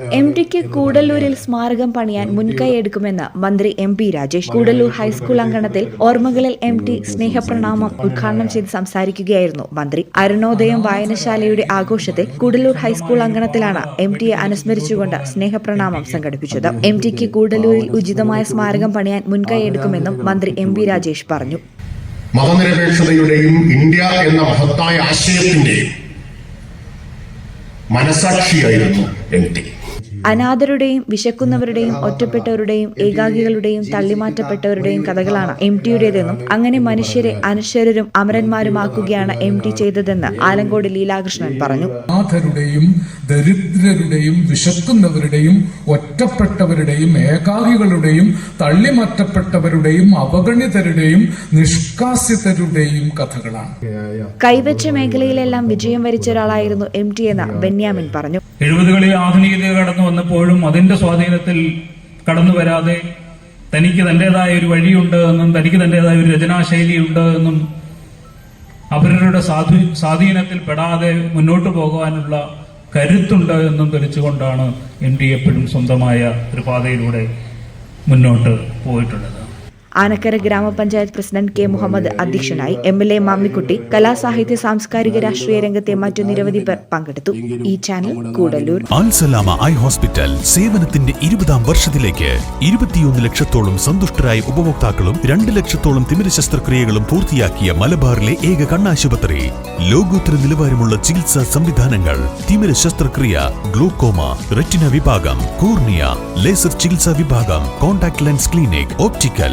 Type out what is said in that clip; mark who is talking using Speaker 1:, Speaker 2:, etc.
Speaker 1: M tick കൂടല്ലൂരിൽ സ്മാരകം പണിയാൻ മുൻകൈയെടുക്കുമെന്ന് മന്ത്രി M P Rajesh. Koodallur high school അങ്കണത്തിൽ ഓർമ്മകളിൽ എം ടി സ്നേഹപ്രണാമം ഉദ്ഘാടനം ചെയ്ത് സംസാരിക്കുകയായിരുന്നു മന്ത്രി. അരുണോദയം വായനശാലയുടെ ആഘോഷത്തിൽ കൂടല്ലൂർ ഹൈസ്കൂൾ അങ്കണത്തിലാണ് എം ടിയെ അനുസ്മരിച്ചുകൊണ്ട് സ്നേഹപ്രണാമം സംഘടിപ്പിച്ചത്. എം ടിക്ക് കൂടല്ലൂരിൽ ഉചിതമായ സ്മാരകം പണിയാൻ മുൻകൈയെടുക്കുമെന്നും മന്ത്രി എം പി രാജേഷ് പറഞ്ഞു.
Speaker 2: മതനിരപേക്ഷതയുടെയും ഇന്ത്യ എന്ന മഹത്തായ ആശയത്തിന്റെയും മനസാക്ഷിയായിരുന്നു എം ടി.
Speaker 1: അനാഥരുടെയും വിശക്കുന്നവരുടെയും ഒറ്റപ്പെട്ടവരുടെയും ഏകാഗികളുടെയും തള്ളിമാറ്റപ്പെട്ടവരുടെയും കഥകളാണ് എം ടിയുടേതെന്നും അങ്ങനെ മനുഷ്യരെ അനശ്വരരും അമരന്മാരുമാക്കുകയാണ് എം ടി ചെയ്തതെന്ന് ആലങ്കോട് ലീലാകൃഷ്ണൻ പറഞ്ഞു.
Speaker 3: അനാഥരുടെയും ദരിദ്രരുടെയും വിശക്കുന്നവരുടെയും ഒറ്റപ്പെട്ടവരുടെയും ഏകാഗികളുടെയും തള്ളിമാറ്റപ്പെട്ടവരുടെയും അവഗണിതരുടെയും നിഷ്കാസിതരുടെയും കഥകളാണ്.
Speaker 1: കൈവച്ച മേഖലയിലെല്ലാം വിജയം വരിച്ച ഒരാളായിരുന്നു എം ടി എന്ന് ബെന്യാമിൻ പറഞ്ഞു.
Speaker 4: എഴുപതുകളിൽ ആധുനികത കടന്നു വന്നപ്പോഴും അതിന്റെ സ്വാധീനത്തിൽ കടന്നു വരാതെ തനിക്ക് തന്റേതായ ഒരു വഴിയുണ്ട് എന്നും തനിക്ക് തന്റേതായ ഒരു രചനാശൈലിയുണ്ട് എന്നും അവരുടെ സാധു സ്വാധീനത്തിൽ പെടാതെ മുന്നോട്ട് പോകാനുള്ള കരുത്തുണ്ട് എന്നും തെളിച്ചുകൊണ്ടാണ് എം ഡി എപ്പോഴും സ്വന്തമായ ഒരു പാതയിലൂടെ മുന്നോട്ട് പോയിട്ടുള്ളത്.
Speaker 1: ആനക്കര ഗ്രാമപഞ്ചായത്ത് പ്രസിഡന്റ് കെ മുഹമ്മദ് അധ്യക്ഷനായി എം എൽ എ മാമ്മിക്കുട്ടി കലാസാഹിത്യ സാംസ്കാരിക രാഷ്ട്രീയ രംഗത്തെ മറ്റു നിരവധി പേർ പങ്കെടുത്തു. ഈ channel Koodallur.
Speaker 5: Alsalama eye hospital സേവനത്തിന്റെ ഇരുപതാം വർഷത്തിലേക്ക് ഇരുപത്തിയൊന്ന് ലക്ഷത്തോളം സന്തുഷ്ടരായ ഉപഭോക്താക്കളും രണ്ട് ലക്ഷത്തോളം തിമിര ശസ്ത്രക്രിയകളും പൂർത്തിയാക്കിയ മലബാറിലെ ഏക കണ്ണാശുപത്രി. ലോകോത്തര നിലവാരമുള്ള ചികിത്സാ സംവിധാനങ്ങൾ തിമിര ശസ്ത്രക്രിയ ഗ്ലൂക്കോമ റെറ്റിന വിഭാഗം കോർണിയ ലേസർ ചികിത്സാ വിഭാഗം contact lens clinic optical